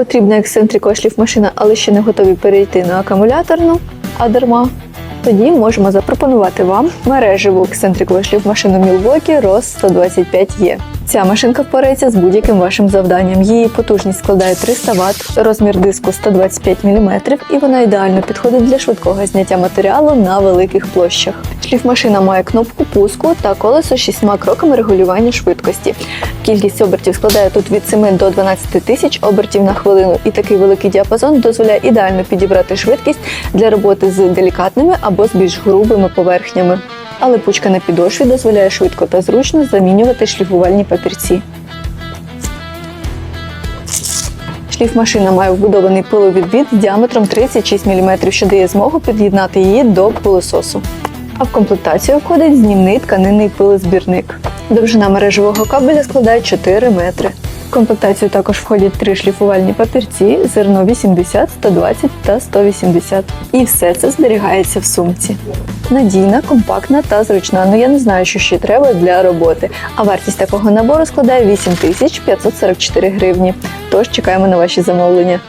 Потрібна ексцентрикова шліфмашина, але ще не готові перейти на акумуляторну, а дарма. Тоді можемо запропонувати вам мережеву ексцентрикову шліфмашину Milwaukee ROS 125E. Ця машинка впорається з будь-яким вашим завданням. Її потужність складає 300 Вт, розмір диску 125 мм і вона ідеально підходить для швидкого зняття матеріалу на великих площах. Шліфмашина має кнопку пуску та колесо з шістьма кроками регулювання швидкості. Кількість обертів складає тут від 7 до 12 тисяч обертів на хвилину, і такий великий діапазон дозволяє ідеально підібрати швидкість для роботи з делікатними або з більш грубими поверхнями. А липучка на підошві дозволяє швидко та зручно замінювати шліфувальні папірці. Шліфмашина має вбудований пиловідвід з діаметром 36 мм, що дає змогу під'єднати її до пилососу. А в комплектацію входить знімний тканинний пилозбірник. Довжина мережевого кабеля складає 4 метри. В комплектацію також входять три шліфувальні папірці, зерно 80, 120 та 180. І все це зберігається в сумці. Надійна, компактна та зручна. Ну я не знаю, що ще треба для роботи. А вартість такого набору складає 8544 гривні. Тож чекаємо на ваші замовлення.